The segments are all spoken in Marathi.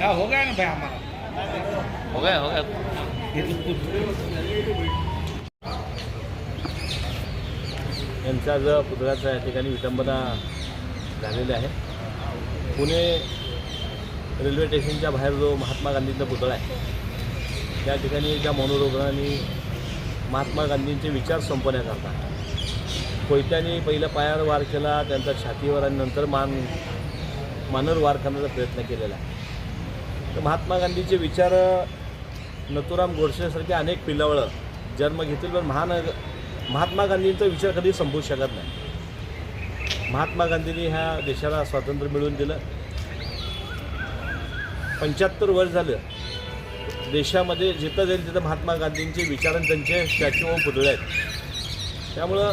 हाँ हो गया ना भाई हमारा हो गया हो गया यांचा आज पुतळ्याचा या ठिकाणी विटंबना झालेली आहे. पुणे रेल्वे स्टेशनच्या बाहेर जो महात्मा गांधींचा पुतळा आहे त्या ठिकाणी त्या मनोरोगांनी महात्मा गांधींचे विचार संपवण्याकरता कोयत्याने पहिला पायावर वार केला त्यांचा छातीवर आणि नंतर मान मानवर वार करण्याचा प्रयत्न केलेला आहे. तर महात्मा गांधीचे विचार नथुराम गोडसेसारखे अनेक पिलावळं जन्म घेतील पण महान महात्मा गांधींचा विचार कधी संपू शकत नाही. महात्मा गांधींनी ह्या देशाला स्वातंत्र्य मिळवून दिलं. पंच्याहत्तर वर्ष झालं. देशामध्ये जिथं जाईल तिथं महात्मा गांधींचे विचार आणि त्यांचे स्टॅच्यू पुतळे आहेत. त्यामुळं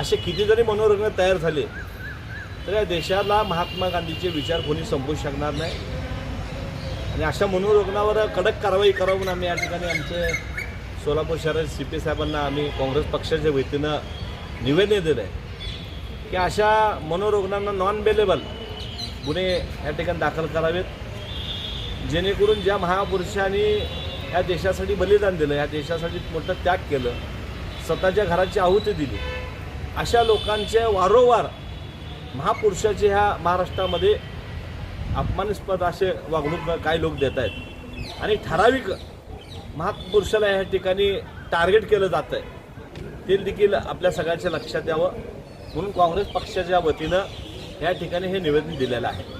असे किती जरी मनोरंजन तयार झाले तर या देशाला महात्मा गांधीचे विचार कोणी संपू शकणार नाही. आणि अशा मनोरुग्णावर कडक कारवाई करावं म्हणून आम्ही या ठिकाणी आमचे सोलापूर शहरात सी पी साहेबांना आम्ही काँग्रेस पक्षाच्या वतीनं निवेदन दिलं आहे की अशा मनोरुग्णांना नॉन बेलेबल गुन्हे या ठिकाणी दाखल करावेत. जेणेकरून ज्या महापुरुषांनी या देशासाठी बलिदान दिलं या देशासाठी मोठं त्याग केलं स्वतःच्या घराची आहुती दिली अशा लोकांचे वारंवार महापुरुषाचे ह्या महाराष्ट्रामध्ये अपमानास्पद असे वागणूक काही लोक देत आहेत. आणि ठराविक महापुरुषाला या ठिकाणी टार्गेट केलं जात आहे. ते देखील आपल्या सगळ्यांच्या लक्षात यावं. म्हणून काँग्रेस पक्षाच्या वतीनं या ठिकाणी हे निवेदन दिलेलं आहे.